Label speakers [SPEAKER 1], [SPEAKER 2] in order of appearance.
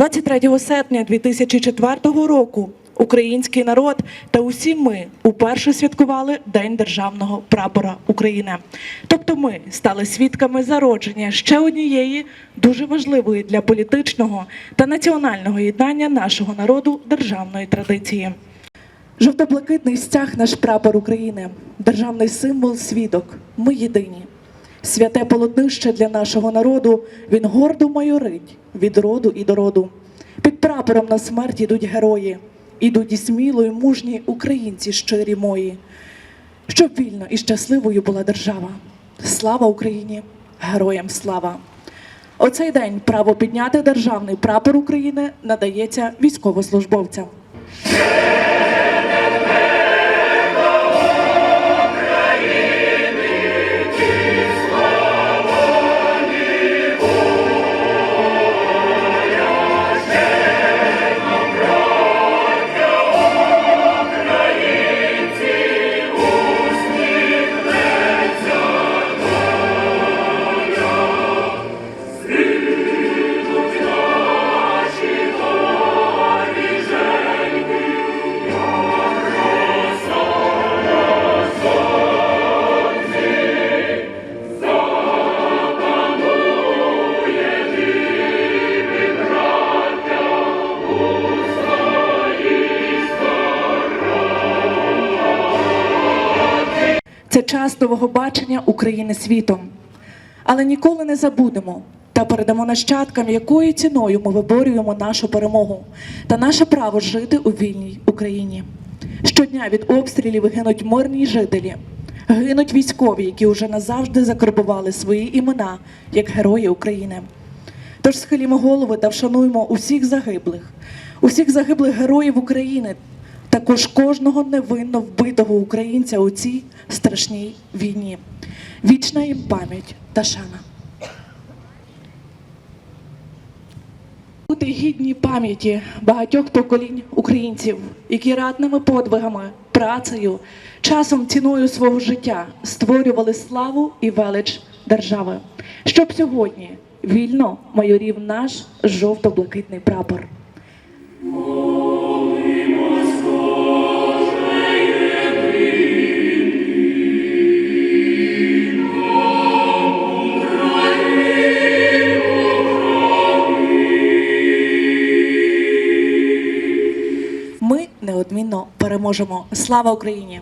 [SPEAKER 1] 23 серпня 2004 року український народ та усі ми уперше святкували День державного прапора України. Тобто ми стали свідками зародження ще однієї дуже важливої для політичного та національного єднання нашого народу державної традиції. Жовто-блакитний стяг наш прапор України, державний символ свідок. Ми єдині. Святе полотнище для нашого народу, він гордо майорить від роду і до роду. Під прапором на смерть ідуть герої, ідуть і сміло, і мужні українці щирі мої. Щоб вільно і щасливою була держава. Слава Україні! Героям слава! У цей день право підняти державний прапор України надається військовослужбовцям. Це час нового бачення України світом. Але ніколи не забудемо та передамо нащадкам, якою ціною ми виборюємо нашу перемогу та наше право жити у вільній Україні. Щодня від обстрілів гинуть мирні жителі, гинуть військові, які вже назавжди закарбували свої імена як герої України. Тож схилімо голови та вшануємо усіх загиблих, усіх загиблих героїв України, також кожного невинно вбитого українця у цій страшній війні. Вічна їм пам'ять та шана. Бути гідні пам'яті багатьох поколінь українців, які радними подвигами, працею, часом ціною свого життя створювали славу і велич держави, щоб сьогодні вільно майорів наш жовто-блакитний прапор. Ми неодмінно переможемо. Слава Україні!